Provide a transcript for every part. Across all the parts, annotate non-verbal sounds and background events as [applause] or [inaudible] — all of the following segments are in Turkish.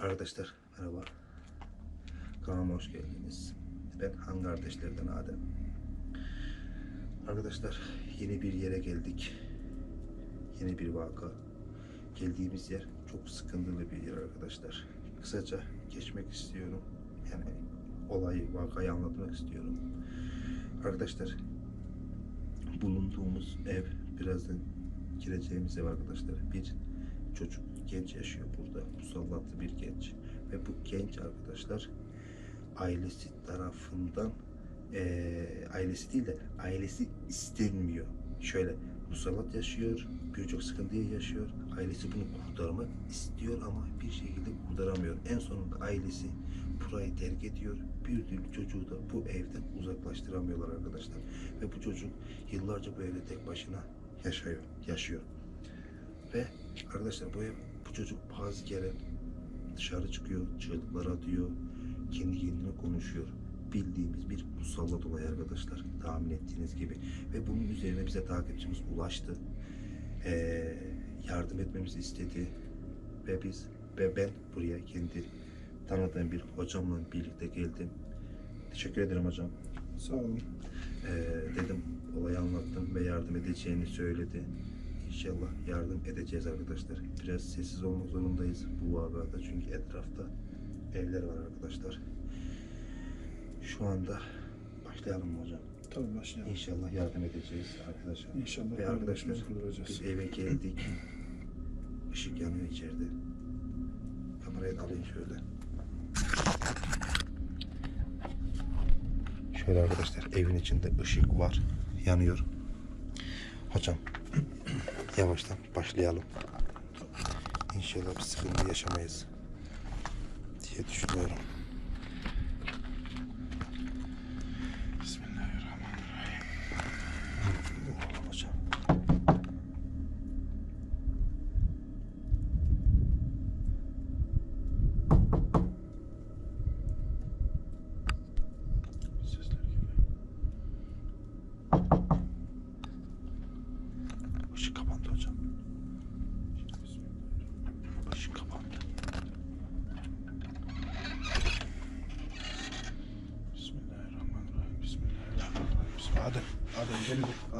Arkadaşlar merhaba. Kanalıma hoş geldiniz. Ben Han kardeşlerden Adem. Arkadaşlar yeni bir yere geldik. Yeni bir vaka. Geldiğimiz yer çok sıkıntılı bir yer arkadaşlar. Kısaca geçmek istiyorum. Yani olayı, vakayı anlatmak istiyorum. Arkadaşlar bulunduğumuz ev birazdan gireceğimiz ev arkadaşlar. Bir çocuk genç yaşıyor burada. Musallatlı bir genç. Ve bu genç arkadaşlar ailesi tarafından eee, ailesi değil de ailesi istenmiyor. Şöyle musallat yaşıyor, birçok sıkıntıyı yaşıyor. Ailesi bunu kurtarmak istiyor ama bir şekilde kurtaramıyor. En sonunda ailesi burayı terk ediyor. Bir türlü çocuğu da bu evden uzaklaştıramıyorlar arkadaşlar. Ve bu çocuk yıllarca bu evde tek başına yaşıyor. yaşıyor. Ve arkadaşlar bu ev, çocuk bazı kere dışarı çıkıyor, çığlıklar atıyor, kendi kendine konuşuyor. Bildiğimiz bir musallat olay arkadaşlar. Tahmin ettiğiniz gibi. Ve bunun üzerine bize takipçimiz ulaştı. Ee, yardım etmemizi istedi. Ve biz ve ben buraya kendi tanıdığım bir hocamla birlikte geldim. Teşekkür ederim hocam. Sağ olun. Ee, dedim olayı anlattım ve yardım edeceğini söyledi. İnşallah yardım edeceğiz arkadaşlar. Biraz sessiz olmak zorundayız bu vakada çünkü etrafta evler var arkadaşlar. Şu anda başlayalım mı hocam? Tabii başlayalım. İnşallah yardım edeceğiz arkadaşlar. İnşallah Ve arkadaşlar biz eve geldik. Işık yanıyor içeride. Kamerayı da alayım şöyle. Şöyle arkadaşlar evin içinde ışık var. Yanıyor. Hocam yavaştan başlayalım. İnşallah bir sıkıntı yaşamayız diye düşünüyorum.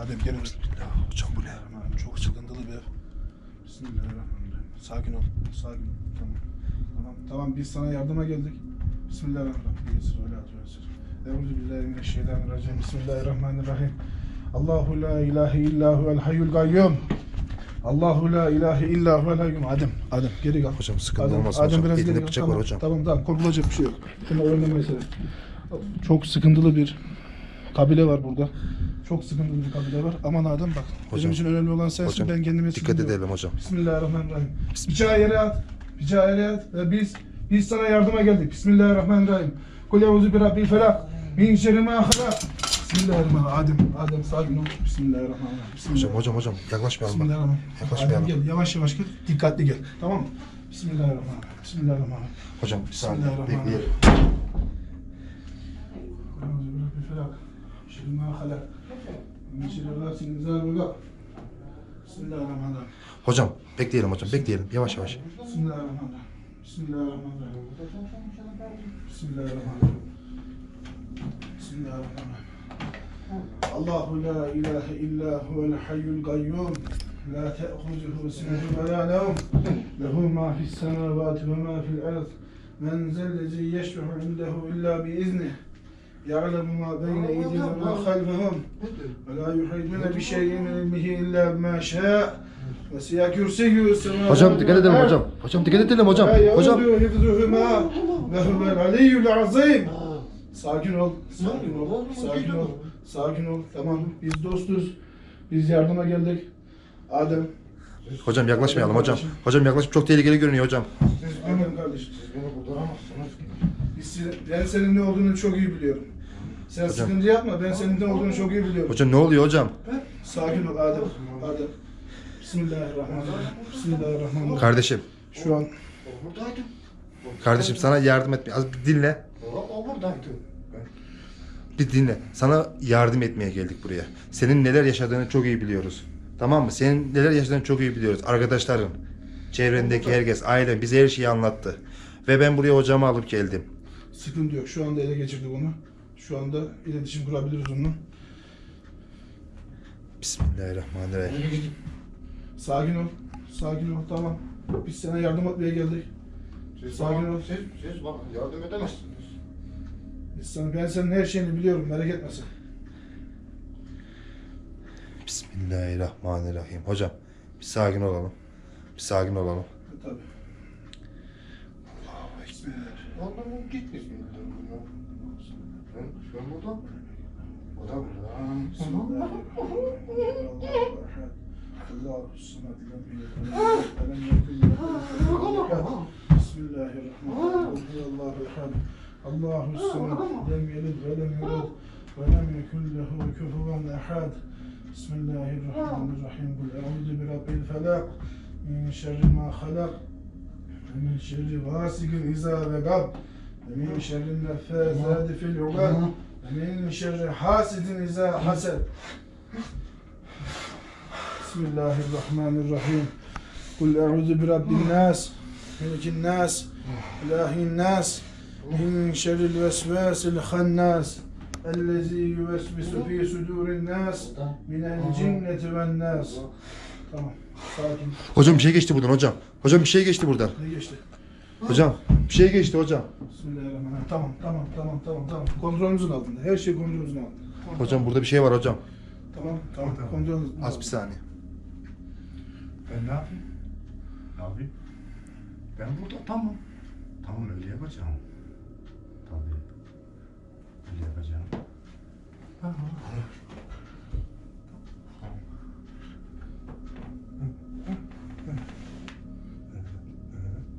Adem gelin. Ya hocam bu ne? Çok sıkıntılı bir ev. Bismillahirrahmanirrahim. Sakin ol. Sakin ol. Tamam. Tamam. Tamam biz sana yardıma geldik. Bismillahirrahmanirrahim. Bir sıra Euzubillahimineşşeytanirracim. Bismillahirrahmanirrahim. Allahu la ilahe illa huvel hayyul gayyum. Allahu la ilahe illa huvel hayyum. Adem, Adem geri gel. Hocam sıkıntı Adem, olmasın Adem hocam. biraz Elinde gel. bıçak tamam, var hocam. Tamam tamam korkulacak bir şey yok. Şimdi oynamayı mesele. Çok sıkıntılı bir kabile var burada. Çok sıkıntılı bir kabile var. Aman Adem bak. Hocam, Benim için önemli olan sensin. Hocam ben kendime dikkat sıkıntı yok. edelim hocam. Bismillahirrahmanirrahim. Bıçağı yere at. Bıçağı yere at. Ve biz biz sana yardıma geldik. Bismillahirrahmanirrahim. Kul euzu bi rabbil felak. Min şerri ma halak. Bismillahirrahmanirrahim. Adem, Adem sakin ol. Bismillahirrahmanirrahim. Hocam hocam hocam yaklaşmayalım. Bismillahirrahmanirrahim. Yaklaşmayalım. Adem gel. Yavaş yavaş gel. Dikkatli gel. Tamam mı? Bismillahirrahmanirrahim. Bismillahirrahmanirrahim. Hocam bir saniye Bismillahirrahmanirrahim. bekleyelim. Halak. Bismillahirrahmanirrahim. Hocam bekleyelim hocam bekleyelim yavaş yavaş. Bismillahirrahmanirrahim. Bismillahirrahmanirrahim. Bismillahirrahmanirrahim. Bismillahirrahmanirrahim. Allahu la ilahe illa huvel hayyul gayyum. La te'huzuhu sinetun ve la nevm. Lehu ma fis semavati ve ma fil ard. Men zellezi yeşfehu indehu illa bi iznih. يعلم ما بين أيديهم وما خلفهم ولا يحيطون بشيء من علمه إلا بما شاء وسع كرسيه السماوات Hocam dikkat edelim والأرض. hocam. Hocam dikkat edelim hocam. لا Hocam. يؤوده حفظهما وهو العلي العظيم Sakin ol, sakin ol, sakin ol, sakin ol. Tamam, biz dostuz. Biz yardıma geldik. Adem, Hocam yaklaşmayalım hocam. Hocam yaklaşıp çok tehlikeli görünüyor hocam. Adem kardeşim. Beni kurtaramazsınız. Biz, se- ben senin ne olduğunu çok iyi biliyorum. Sen Hocam. sıkıntı yapma, ben senin ne olduğunu çok iyi biliyorum. Hocam ne oluyor hocam? Sakin ol Adem, Adem. Bismillahirrahmanirrahim. Bismillahirrahmanirrahim. Kardeşim. Şu an Buradaydım. Kardeşim sana yardım etmeye az bir dinle. O buradaydı. Bir dinle. Sana yardım etmeye geldik buraya. Senin neler yaşadığını çok iyi biliyoruz. Tamam mı? Senin neler yaşadığını çok iyi biliyoruz. Arkadaşların, çevrendeki herkes, ailen bize her şeyi anlattı. Ve ben buraya hocamı alıp geldim. Sıkıntı yok. Şu anda ele geçirdik onu. Şu anda iletişim kurabiliriz onunla. Bismillahirrahmanirrahim. Sakin ol. Sakin ol. Tamam. Biz sana yardım etmeye geldik. Siz Sakin bana, ol. siz, siz bana yardım edemezsiniz. Biz sana, ben senin her şeyini biliyorum. Merak etme sen. Bismillahirrahmanirrahim. Hocam bir sakin olalım. Bir sakin olalım. Tabii. Oğlum gitmesin. Ben, ben burada. O da burada. Bismillahirrahmanirrahim. Allahu samad lem yelid ve lem yulad ve lem yekun lehu kufuven ehad. Bismillahirrahmanirrahim. Kul eûzü bi rabbil felak min şerri ma halak min şerri gasikin izâ vegab ve min şerri neffâzâti fil ve min şerri hasidin izâ hased. Bismillahirrahmanirrahim. Kul eûzü bi rabbin nas, melikin nas, ilahin nas, min şerril vesvasil hannas, ellezî yüvesvisu fî sudûrin nas, minel cinneti ven nas. Tamam, sakin. Hocam bir şey geçti buradan hocam. Hocam bir şey geçti buradan. Ne geçti? Hocam bir şey geçti hocam. Tamam, tamam, tamam, tamam, tamam. Kontrolümüzün altında. Her şey kontrolümüzün altında. Hocam burada bir şey var hocam. Tamam, tamam. Kontrolümüzün Az bir saniye. Ben ne yapayım? Ne yapayım? Ben burada tamam. Tamam öyle yapacağım. Tabii. Öyle yapacağım.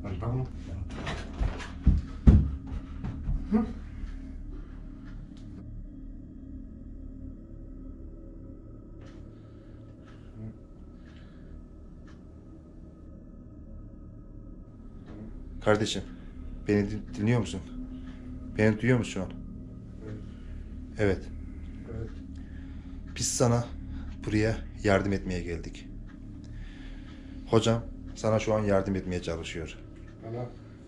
Ben tamam. Kardeşim beni din- dinliyor musun? Beni duyuyor musun şu an? Evet. Evet. Biz sana buraya yardım etmeye geldik. Hocam sana şu an yardım etmeye çalışıyor. Bana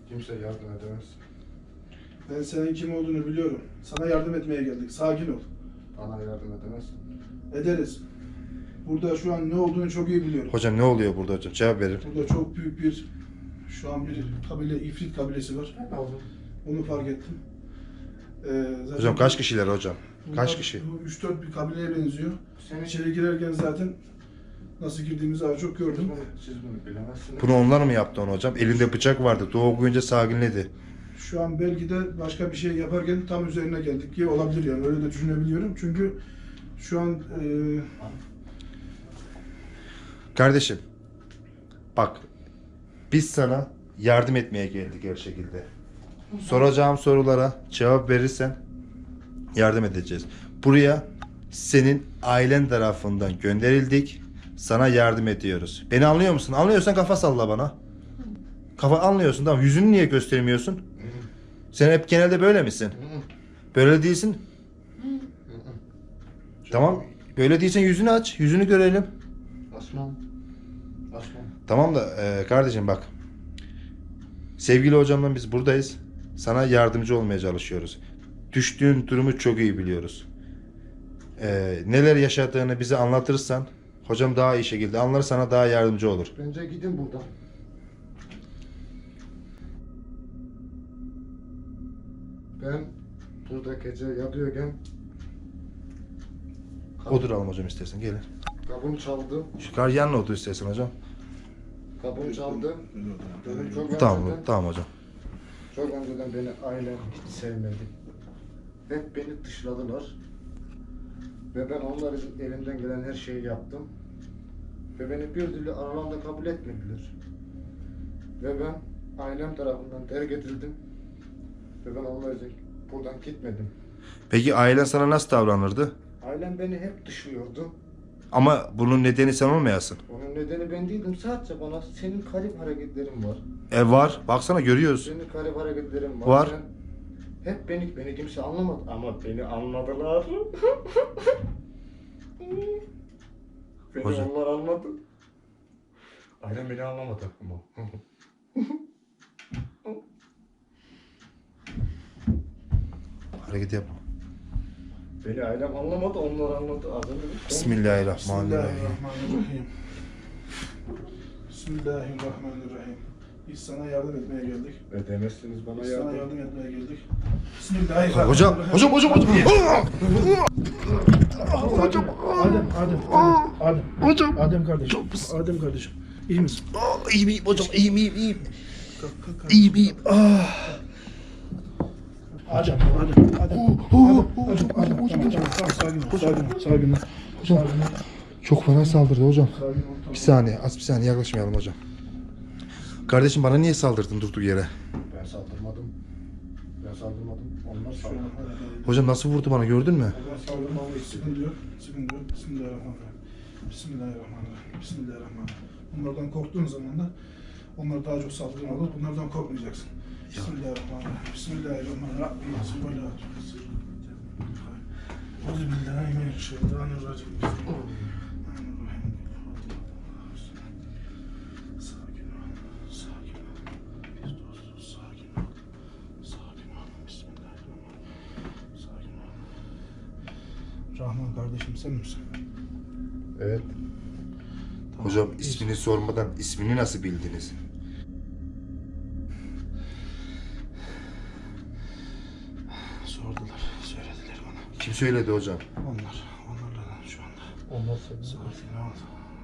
kimse yardım edemez. Ben senin kim olduğunu biliyorum. Sana yardım etmeye geldik. Sakin ol. Bana yardım edemez. Ederiz. Burada şu an ne olduğunu çok iyi biliyorum. Hocam ne oluyor burada hocam? Cevap verin. Burada çok büyük bir şu an bir kabile, ifrit kabilesi var. Ne oldu? Onu fark ettim. Ee, zaten Hocam kaç kişiler hocam? Kaç kişi? Bu 3-4 bir kabileye benziyor. Senin İçeri girerken zaten nasıl girdiğimizi az çok gördüm. Siz bunu bilemezsiniz. Bunu onlar mı yaptı onu hocam? Elinde bıçak vardı. Doğu boyunca sakinledi. Şu an belki de başka bir şey yaparken tam üzerine geldik diye olabilir yani öyle de düşünebiliyorum. Çünkü şu an e, Kardeşim bak biz sana yardım etmeye geldik her şekilde. Soracağım sorulara cevap verirsen yardım edeceğiz. Buraya senin ailen tarafından gönderildik. Sana yardım ediyoruz. Beni anlıyor musun? Anlıyorsan kafa salla bana. Kafa anlıyorsun tamam. Yüzünü niye göstermiyorsun? Sen hep genelde böyle misin? Böyle değilsin. Tamam. Böyle değilsen yüzünü aç. Yüzünü görelim. Aslan. Aslan. Tamam da e, kardeşim bak. Sevgili hocamla biz buradayız. Sana yardımcı olmaya çalışıyoruz. Düştüğün durumu çok iyi biliyoruz. E, neler yaşadığını bize anlatırsan hocam daha iyi şekilde anlar sana daha yardımcı olur. Bence gidin buradan. Ben burada gece yatıyorken Oturalım hocam istersen gelin. kapım çaldı. Şu kar yanına otur istersen hocam. Kapım çaldı. Dedim çok Tamam önceden, tamam hocam. çok önceden beni ailem hiç sevmedi. Hep beni dışladılar. Ve ben onların elimden gelen her şeyi yaptım. Ve beni bir türlü aralarında kabul etmediler. Ve ben ailem tarafından terk edildim. Ve ben için buradan gitmedim. Peki ailen sana nasıl davranırdı? Ailem beni hep dışlıyordu. Ama bunun nedeni sen olmayasın. Onun nedeni ben değildim. Sadece bana senin garip hareketlerin var. E var. Baksana görüyoruz. Senin garip hareketlerin var. Var. Sen hep beni, beni kimse anlamadı. Ama beni anladılar. beni Hocam. onlar anladı. Ailem beni anlamadı ama. [laughs] Hareket yapma. Beni ailem anlamadı, onlar anladı. Adını Bismillahirrahmanirrahim. Bismillahirrahmanirrahim. Bismillahirrahmanirrahim. Biz sana yardım etmeye geldik. Ödemezsiniz bana Biz sana yardım. yardım etmeye geldik. Bismillahirrahmanirrahim. Hocam, hocam, hocam, hocam. Hocam. Adem, Adem, Adem, Adem. Hocam. Adem kardeşim. Adem kardeşim. İyi misin? Aa, iyiyim, iyiyim hocam. İyiyim, iyiyim, iyiyim. Kalk, kalk, kalk. İyiyim, iyiyim. Ah. Adem, Adem, Adem. Adem, Adem, Adem, Adem, Adem. Tamam, sakin ol, sakin ol, sakin ol. Hocam. Ol, Çok fena saldırdı hocam. Bir saniye, az bir saniye yaklaşmayalım hocam. Kardeşim bana niye saldırdın durduk yere? Ben saldırmadım. Ben saldırmadım. Onlar saldırdı. Hocam nasıl vurdu bana gördün mü? Yok. Bismillahirrahmanirrahim. Bismillahirrahmanirrahim. Bismillahirrahmanirrahim. Bunlardan korktuğun zaman da onlar daha çok saldırgan olur. Bunlardan korkmayacaksın. Bismillahirrahmanirrahim. Bismillahirrahmanirrahim. Bismillahirrahmanirrahim. Euzubillahimineşşeytanirracim. Bismillahirrahmanirrahim. Sakin ol. Sakin ol. Biz dostuz. Sakin ol. Sakin ol. Bismillahirrahmanirrahim. Sakin ol. Rahman kardeşim sen misin? Evet. Tamam. Hocam ismini sormadan ismini nasıl bildiniz? Sordular, söylediler bana. Kim söyledi hocam? Onlar, onlarla şu anda. Onlar saldırdı. Sakin ol,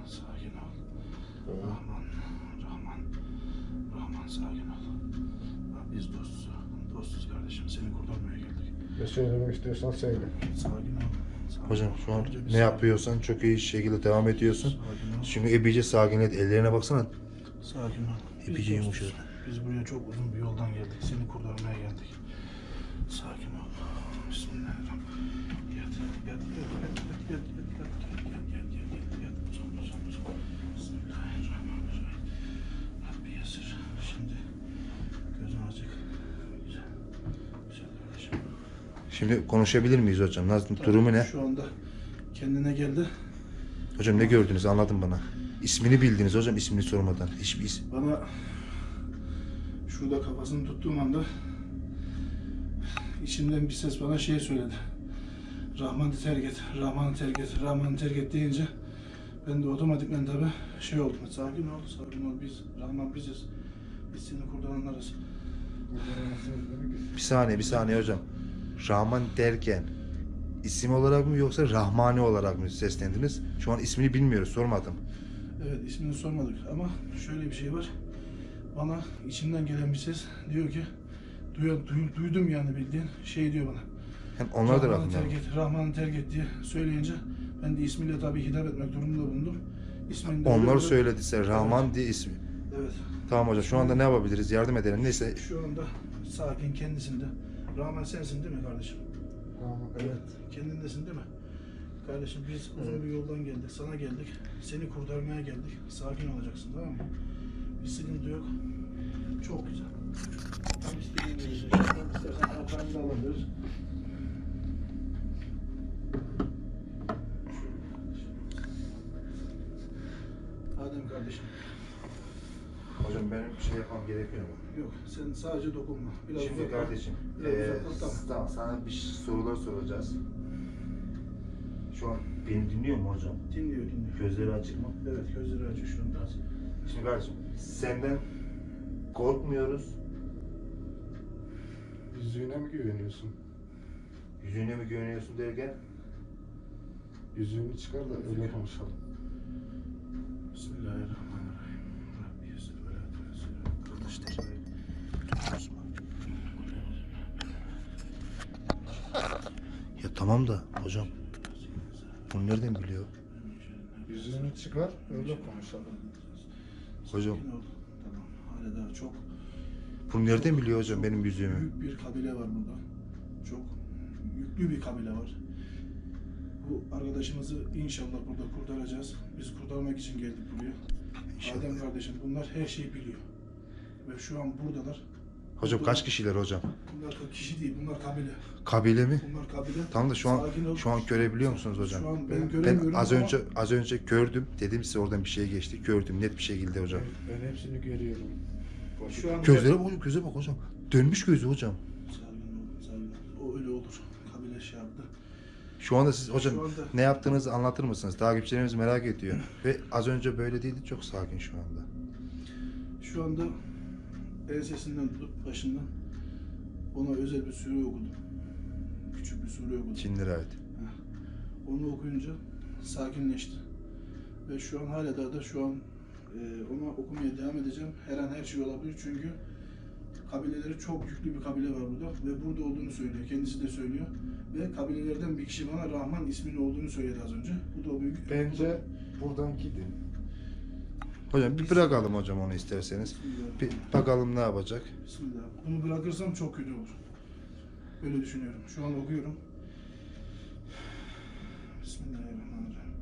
sakin ol. Rahman, Rahman, Rahman sakin ol. Biz dostuz, dostuz kardeşim. Seni kurtarmaya geldik. Ne söylemek istiyorsan söyle. Sakin ol. Hocam şu an ne yapıyorsan çok iyi şekilde devam ediyorsun. Şimdi ebice sakinlet. Ellerine baksana. Sakin ol. Biz dostuz. yumuşadı. Biz buraya çok uzun bir yoldan geldik. Seni kurtarmaya geldik. Sakin ol. Bismillahirrahmanirrahim. Şimdi konuşabilir miyiz hocam? Nasıl, durumu ne? Şu anda kendine geldi. Hocam ne gördünüz anladın bana. İsmini bildiniz hocam ismini sormadan. Hiçbir is Bana şurada kafasını tuttuğum anda içimden bir ses bana şey söyledi. Rahman'ı terk et, Rahman'ı terk et, Rahman'ı terk et deyince ben de otomatikmen tabi şey oldum. Sakin ol, sakin ol. Biz, Rahman biziz. Biz seni kurtaranlarız. Bir saniye bir saniye hocam. Rahman derken isim olarak mı yoksa Rahmani olarak mı seslendiniz? Şu an ismini bilmiyoruz sormadım. Evet ismini sormadık ama şöyle bir şey var. Bana içimden gelen bir ses diyor ki duy, duy- duydum yani bildiğin şey diyor bana. Hem onlar da Rahman'ı Rahman. terk et, Rahman'ı terk et diye söyleyince ben de ismiyle tabii hitap etmek durumunda bulundum. İsmini de Onlar öyle- söyledi size Rahman diye ismi. Evet. Tamam hocam şu anda ne yapabiliriz? Yardım edelim. Neyse Şu anda sakin kendisinde. Rahman sensin değil mi kardeşim? Evet. Kendindesin değil mi? Kardeşim biz uzun bir yoldan geldik. Sana geldik. Seni kurtarmaya geldik. Sakin olacaksın tamam mı? Bir sıkıntı yok. Çok güzel. Tam istediğin gibi. İstersen ayaklarını da alabiliriz. Adem kardeşim. Hocam benim bir şey yapmam gerekiyor mu? Yok sen sadece dokunma. Biraz Şimdi uzakla. kardeşim, Biraz uzakla, tamam. tamam sana bir sorular soracağız. Şu an beni dinliyor mu hocam? Dinliyor dinliyor. Gözleri açık mı? Evet gözleri açıyor şu anda. Şimdi kardeşim senden korkmuyoruz. Yüzüğüne mi güveniyorsun? Yüzüne mi güveniyorsun derken Yüzüğünü çıkar da öyle konuşalım. Bismillahirrahmanirrahim. Tamam da hocam bunu nereden biliyor? Yüzüğünü çıkar öyle konuşalım. Hocam. Tamam. Hala daha çok bunu nereden biliyor hocam benim yüzüğümü? büyük bir kabile var burada. Çok yüklü bir kabile var. Bu arkadaşımızı inşallah burada kurtaracağız. Biz kurtarmak için geldik buraya. İnşallah. Adem kardeşim bunlar her şeyi biliyor. Ve şu an buradalar. Hocam kaç kişiler hocam? Bunlar kişi değil, bunlar kabile. Kabile mi? Bunlar kabile. Tam da şu an Sakin şu an görebiliyor musunuz hocam? Şu an ben Ben göremiyorum az ama- önce az önce gördüm. Dedim size oradan bir şey geçti. Gördüm net bir şekilde hocam. Ben hepsini görüyorum. Şu an Gözlere bak, göze bak hocam. Dönmüş gözü hocam. O öyle olur. Şu anda siz hocam anda- ne yaptığınızı anlatır mısınız? Takipçilerimiz merak ediyor. Ve az önce böyle değildi. Çok sakin şu anda. Şu anda ensesinden tutup başından ona özel bir sure okudum. Küçük bir sure okudum. Çinlere ait. Onu okuyunca sakinleşti. Ve şu an hala daha da şu an e, ona okumaya devam edeceğim. Her an her şey olabilir çünkü kabileleri çok yüklü bir kabile var burada ve burada olduğunu söylüyor. Kendisi de söylüyor. Ve kabilelerden bir kişi bana Rahman isminin olduğunu söyledi az önce. Bu da o büyük. Bence buradan gidin. Hocam bir bırakalım hocam onu isterseniz. Bir bakalım ne yapacak. Bismillah. Bunu bırakırsam çok kötü olur. Öyle düşünüyorum. Şu an okuyorum. Bismillahirrahmanirrahim.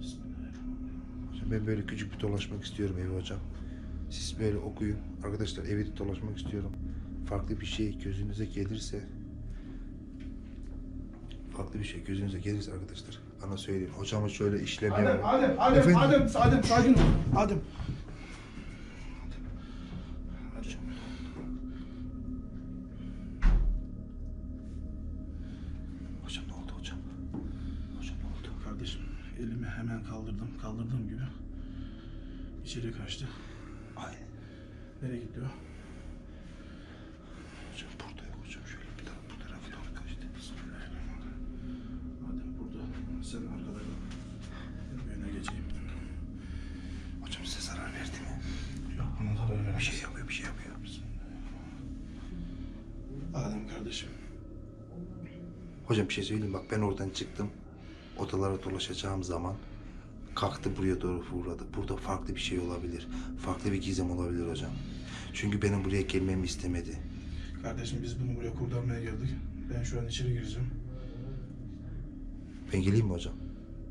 Bismillahirrahmanirrahim. Hocam ben böyle küçük bir dolaşmak istiyorum evi hocam. Siz böyle okuyun. Arkadaşlar evi de dolaşmak istiyorum. Farklı bir şey gözünüze gelirse farklı bir şey gözünüze gelirse arkadaşlar bana söyleyin. Hocamı şöyle işlemeye Adem, Adem, Adem, Efendim? Adem, Adem, sakin ol. Adem. Hocam ne oldu hocam? Hocam ne oldu? Kardeşim, elimi hemen kaldırdım. Kaldırdığım gibi içeri kaçtı. Ay. Nereye gitti o? Hocam burada yok hocam. Şöyle bir tarafa bu tarafa doğru kaçtı. Bismillahirrahmanirrahim. Adem burada. Sen arkada kal. Ben bir öne geçeyim. Hocam size zarar verdi mi? Yok, bana da böyle Bir şey yapıyor, bir şey yapıyor. Adem kardeşim. Hocam bir şey söyleyeyim bak ben oradan çıktım. Odalara dolaşacağım zaman kalktı buraya doğru uğradı. Burada farklı bir şey olabilir. Farklı bir gizem olabilir hocam. Çünkü benim buraya gelmemi istemedi. Kardeşim biz bunu buraya kurtarmaya geldik. Ben şu an içeri gireceğim. Ben geleyim mi hocam?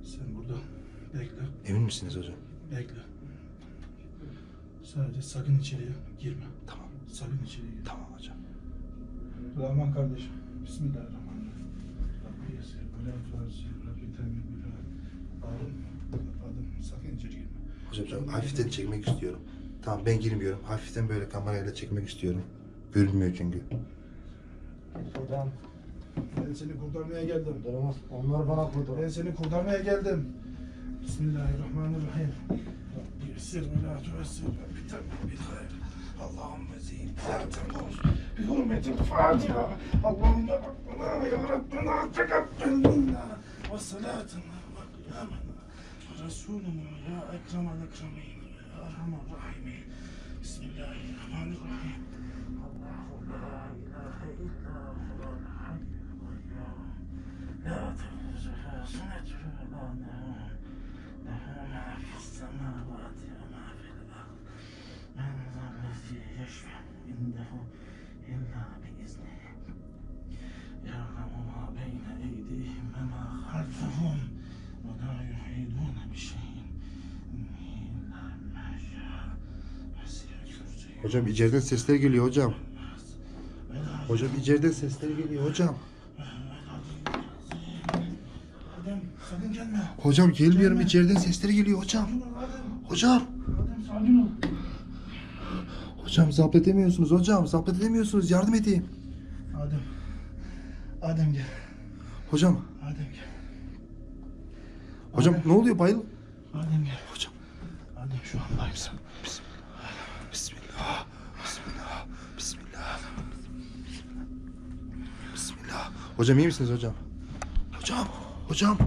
Sen burada bekle. Emin misiniz hocam? Bekle. Sadece sakın içeriye girme. Tamam. Sakın içeriye girme. Tamam hocam. Rahman kardeşim. Bismillahirrahmanirrahim. Rabbi yesir, ve la Rabbi temin bil Adım, adım, sakın içeri girme. Hocam ben hafiften çekmek istiyorum. Tamam ben girmiyorum. Hafiften böyle kamerayla çekmek istiyorum. Görünmüyor çünkü. Buradan Ben seni kurtarmaya geldim. Durmaz. Onlar bana Ben kurtar. seni kurtarmaya geldim. Bismillahirrahmanirrahim. Rabbi yesir, ve la tuassir, Rabbi temin bil hayr. Allahümme zeyyin, zaten olsun. Bi hurmetil Fatiha. Allahümme Rabbena ya Rabbena tekabbel minna. Ve salatına ve kıyamena. Ve Resuluna ya ekremel ekremin. Ya erhamer rahimin. Bismillahirrahmanirrahim. Allahu la ilahe illa huvel hayyul kayyum. La tehzuhu senetü ve la nevm. Lehu ma fis semavati ve ma fil ard. من ذا الذي يشفع عنده إلا بإذنه يعلم ما بين أيديهم وما خلفهم ولا يحيطون Hocam içeriden sesler geliyor hocam. Hocam içeriden sesler geliyor hocam. Adem sakın gelme. Hocam gelmiyorum içeriden sesler geliyor hocam. Hocam. Hocam zapt edemiyorsunuz hocam. Zapt edemiyorsunuz. Yardım edeyim. Adem. Adem gel. Hocam. Adem gel. Hocam Adem. ne oluyor bayıl? Adem gel. Hocam. Adem şu an bayılsın. Bismillah. Bismillah. Bismillah. Bismillah. Bismillah. Hocam iyi misiniz hocam? Hocam. Hocam.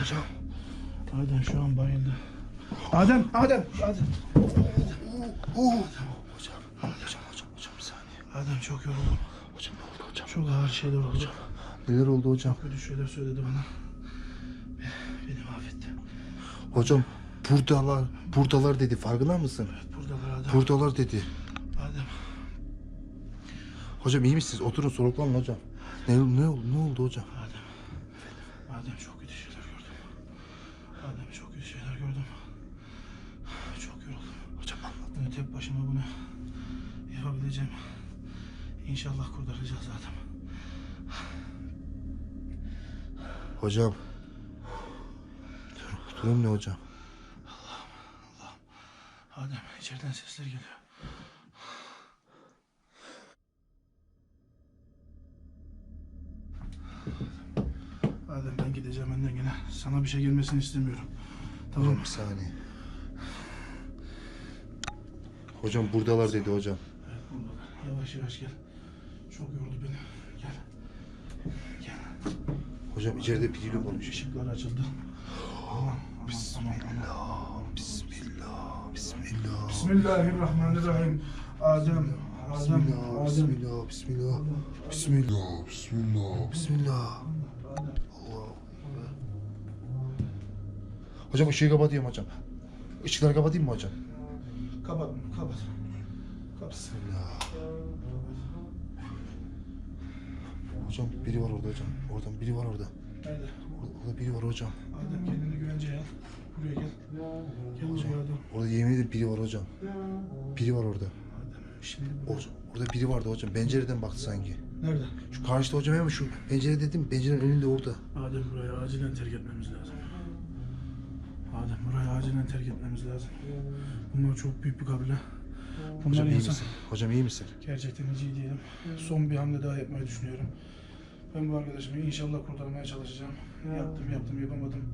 Hocam. Adem şu an bayıldı. Adem, Adem, Adem. Oo. Hocam. Hocam hocam hocam bir saniye. Adem çok yoruldum. Hocam ne oldu hocam? Çok ağır şeyler oldu. Neler oldu hocam? Kötü şeyler söyledi bana. Be- Beni mahvetti. Hocam buradalar. Buradalar dedi. Farkında mısın? Evet burada Adem. Buradalar dedi. Adem. Hocam iyi misiniz? Oturun soluklanın hocam. Ne, ne, ne oldu hocam? Adem. Adem çok İnşallah kurtaracağız Adem. Hocam. Dur- Durum ne hocam? Adem içeriden sesler geliyor. Adem ben gideceğim önden gene. Sana bir şey gelmesini istemiyorum. Tamam Hocam mı? bir saniye. Hocam buradalar dedi hocam. Evet, buradalar. Yavaş yavaş gel. Çok yordu beni. Gel. Gel. Hocam içeride biriyle konuşuyor. Işıklar açıldı. Aman, aman, aman. Bismillah, bismillah. Bismillahirrahmanirrahim. Adem, Adem, Bismillah, Adem. bismillah, bismillah. Bismillah, bismillah, bismillah. Allah. Hocam ışığı kapatıyorum hocam. Işıkları kapatayım mı hocam? Kapat, kapat. Kapat. Bismillah. Hocam biri var orada hocam. Oradan biri var orada. Nerede? Orada, orada biri var hocam. Adem kendini güvenceye al. Buraya gel. Gel buraya Adem. Orada yemin ederim biri var hocam. Biri var orada. Adem. Şimdi. Hocam, orada biri vardı hocam. Pencereden baktı sanki. Nerede? Şu karşıda hocam hemen şu pencere dedim. Pencerenin önünde orada. Adem burayı acilen terk etmemiz lazım. Adem burayı acilen terk etmemiz lazım. Bunlar çok büyük bir kabile. Hocam iyi misin? Hocam iyi misin? Gerçekten iyi değilim. Son bir hamle daha yapmayı düşünüyorum. Ben bu arkadaşımı inşallah kurtarmaya çalışacağım. Yaptım yaptım yapamadım.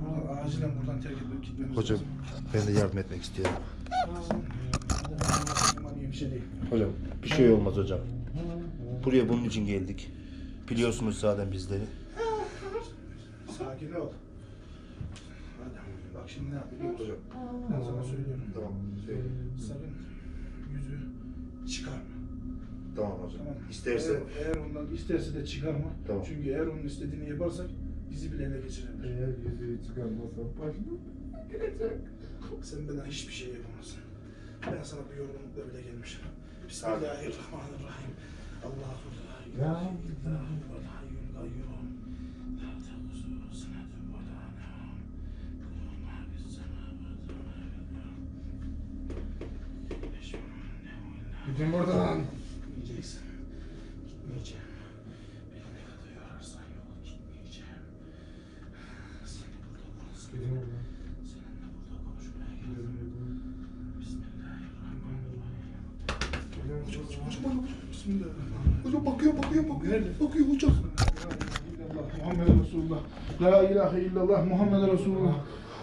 Buradan acilen buradan terk edip gitmemiz Hocam lazım. ben de yardım etmek istiyorum. Bir şey değil. Hocam bir şey olmaz hocam. Buraya bunun için geldik. Biliyorsunuz zaten bizleri. Sakin ol. Adem bak şimdi ne yapıyoruz? Hocam. Ben sana söylüyorum. Tamam. Sakın çıkarma. Tamam hocam. Tamam. İsterse Eğer, eğer ondan isterse de çıkarma. Tamam. Çünkü eğer onun istediğini yaparsak bizi bile ele geçirebilir. Eğer yüzüğü çıkarmazsam başına gelecek. Sen bana hiçbir şey yapamazsın. Ben sana bir yorgunlukla bile gelmişim. Bismillahirrahmanirrahim. Allahu la ilahe illa Gidin buradan. Gitmeyeceksin. Gitmeyeceğim. Beni ne kadar yorarsan yol gitmeyeceğim. Seni burada konuşmaya Gidin buradan. Seninle burada konuşmaya geldim. Bismillahirrahmanirrahim. Hocam hocam hocam. Bismillahirrahmanirrahim. Hocam bakıyor bakıyor bakıyor. Bakıyor hocam. Muhammed Resulullah. La ilahe illallah Muhammed Resulullah.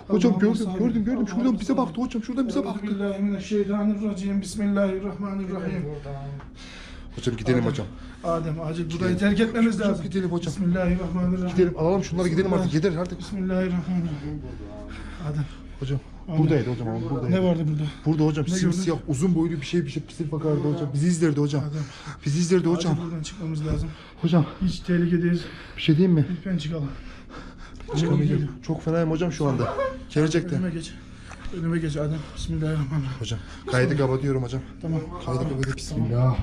Hocam gördüm gördüm gördüm. Şuradan bize baktı hocam. Şuradan bize baktı. Euzubillahimineşşeytanirracim. Bismillahirrahmanirrahim. Hocam gidelim hocam. Adem acil Gidelim. burayı terk etmemiz Hocam, lazım. gidelim hocam. Bismillahirrahmanirrahim. Gidelim alalım şunları gidelim artık. Gider artık. Bismillahirrahmanirrahim. Adem Hocam Adem. buradaydı hocam ama buradaydı. ne vardı burada? Burada hocam Ne simsiyah uzun boylu bir şey bir şey pislik bakardı hocam. Bizi izlerdi hocam. Adem. Bizi izlerdi hocam. Acil buradan çıkmamız lazım. Hocam Hiç tehlikedeyiz. bir şey diyeyim mi? Lütfen çıkalım. Çıkamayacağım. Çok fenayım hocam şu anda. Gerçekten. Önüme geç. Önüme geç Adem. Bismillahirrahmanirrahim. Hocam kaydı kapatıyorum hocam. Tamam. Kaydı kapatıyorum. Bismillah.